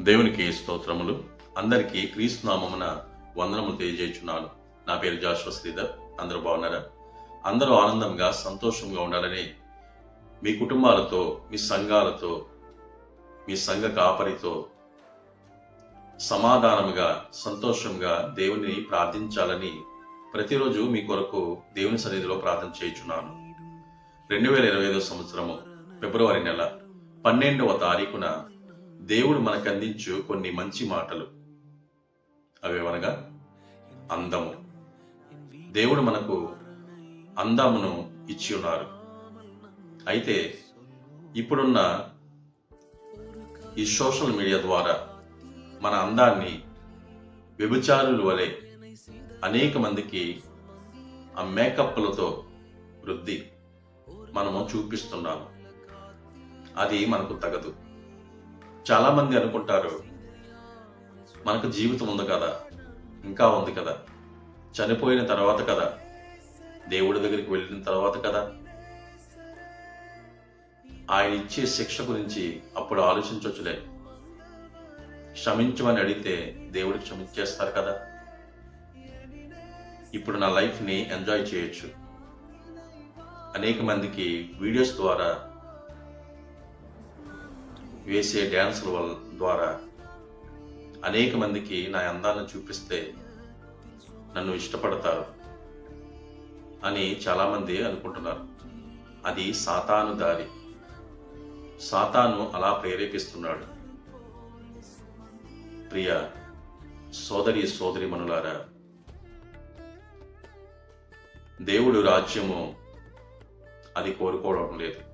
దేవునికి స్తోత్రములు. అందరికీ క్రీస్తునామమున వందనములు తెలియజేస్తున్నాను నా పేరు జాషువ శ్రీధర్. అందరూ బాగున్నారా? అందరూ ఆనందంగా సంతోషంగా ఉండాలని మీ కుటుంబాలతో మీ సంఘాలతో మీ సంఘ కాపరితో సమాధానముగా సంతోషంగా దేవుని ప్రార్థించాలని ప్రతిరోజు మీ కొరకు దేవుని సన్నిధిలో ప్రార్థన చేయుచున్నాను. రెండు వేల ఇరవై ఐదో సంవత్సరము ఫిబ్రవరి నెల పన్నెండవ తారీఖున దేవుడు మనకు అందించు కొన్ని మంచి మాటలు. అవేవనగా? అందము. దేవుడు మనకు అందమును ఇచ్చి ఉన్నారు అయితే ఇప్పుడున్న ఈ సోషల్ మీడియా ద్వారా మన అందాన్ని వ్యభిచారులు వలె అనేక మందికి ఆ మేకప్లతో వృద్ధి మనము చూపిస్తున్నాము. అది మనకు తగదు. చాలామంది అనుకుంటారు మనకు జీవితం ఉంది కదా ఇంకా ఉంది కదా చనిపోయిన తర్వాత కదా దేవుడి దగ్గరికి వెళ్ళిన తర్వాత కదా. ఆయన ఇచ్చే శిక్ష గురించి అప్పుడు ఆలోచించవచ్చులే క్షమించమని అడిగితే దేవుడు క్షమించేస్తారు కదా. ఇప్పుడు నా లైఫ్ని ఎంజాయ్ చేయొచ్చు. అనేక మందికి వీడియోస్ ద్వారా వేసే డ్యాన్సుల వల్ల ద్వారా అనేక మందికి నా అందాన్ని చూపిస్తే నన్ను ఇష్టపడతారు అని చాలామంది అనుకుంటున్నారు. అది సాతాను దారి. సాతాను అలా ప్రేరేపిస్తున్నాడు. ప్రియ సోదరి సోదరి మనులారా దేవుడు రాజ్యము అది కోరుకోవడం లేదు.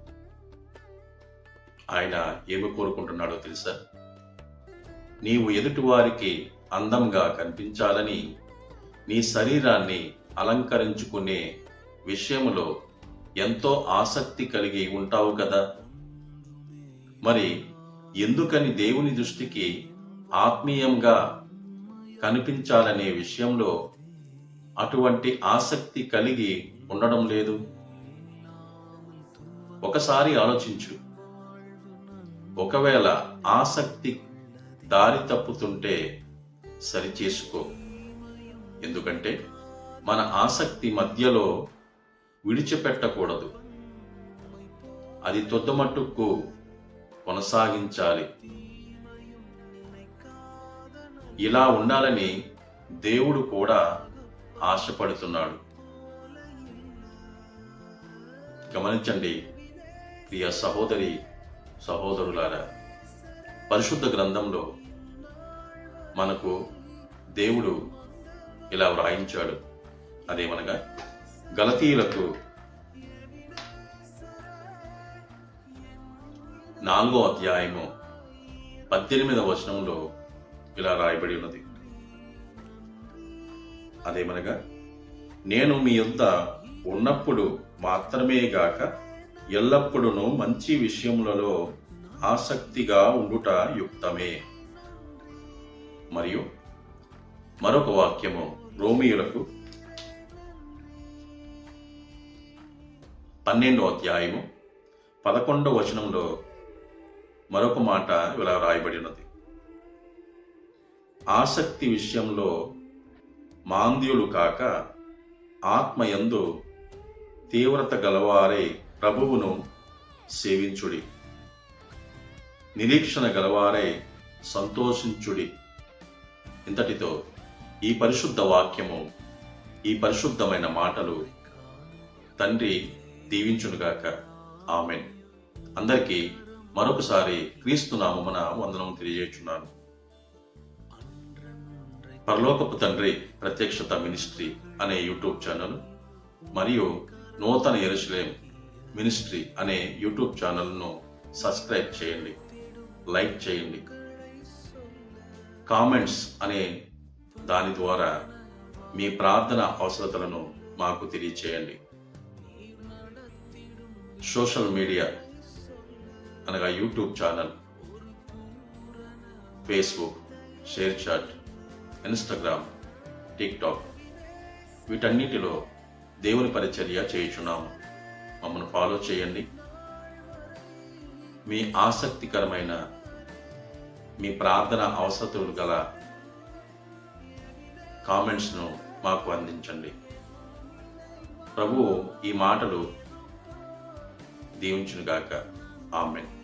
ఆయన ఏమి కోరుకుంటున్నాడో తెలుసా? నీవు ఎదుటివారికి అందంగా కనిపించాలని నీ శరీరాన్ని అలంకరించుకునే విషయంలో ఎంతో ఆసక్తి కలిగి ఉంటావు కదా? మరి ఎందుకని దేవుని దృష్టికి ఆత్మీయంగా కనిపించాలనే విషయంలో అటువంటి ఆసక్తి కలిగి ఉండడం లేదు? ఒకసారి ఆలోచించు. ఒకవేళ ఆసక్తి దారి తప్పుతుంటే సరిచేసుకో. ఎందుకంటే మన ఆసక్తి మధ్యలో విడిచిపెట్టకూడదు. అది తొద్దుమట్టుకు కొనసాగించాలి. ఇలా ఉండాలని దేవుడు కూడా ఆశపడుతున్నాడు. గమనించండి ప్రియ సహోదరి సహోదరులారా పరిశుద్ధ గ్రంథంలో మనకు దేవుడు ఇలా వ్రాయించాడు. అదేమనగా గలతీయులకు నాలుగో అధ్యాయము పద్దెనిమిదవ వచనంలో ఇలా రాయబడి ఉన్నది. అదేమనగా నేను మీ యొద్ద ఉన్నప్పుడు మాత్రమే గాక ఎల్లప్పుడూ మంచి విషయములలో ఆసక్తిగా ఉండుట యుక్తమే. మరియు మరొక వాక్యము రోమియులకు పన్నెండో అధ్యాయము పదకొండవ వచనంలో మరొక మాట ఇలా రాయబడినది. ఆసక్తి విషయంలో మాంద్యులు కాక ఆత్మయందు తీవ్రత గలవారే ప్రభువును సేవించుడి. నిరీక్షణ గలవారే సంతోషించుడి. ఇంతటితో ఈ పరిశుద్ధ వాక్యము ఈ పరిశుద్ధమైన మాటలు తండ్రి దీవించునుగాక. ఆమెన్. అందరికీ మరొకసారి క్రీస్తు నామమున వందనం తెలియజేస్తున్నాను పరలోకపు తండ్రి ప్రత్యక్షత మినిస్ట్రీ అనే యూట్యూబ్ ఛానల్ మరియు నూతన ఎరుసలేం మినిస్ట్రీ అనే యూట్యూబ్ ఛానల్ను సబ్స్క్రైబ్ చేయండి లైక్ చేయండి కామెంట్స్ అనే దాని ద్వారా మీ ప్రార్థన అవసరతలను మాకు తెలియచేయండి. సోషల్ మీడియా అనగా YouTube channel Facebook ShareChat Instagram TikTok వీటన్నిటిలో దేవుని పరిచర్య చేయుచున్నాము. మమ్మల్ని ఫాలో చేయండి. మీ ఆసక్తికరమైన మీ ప్రార్థన అవసరతలు గల కామెంట్స్ను మాకు అందించండి. ప్రభు ఈ మాటలు దీవించునుగాక. ఆమెన్.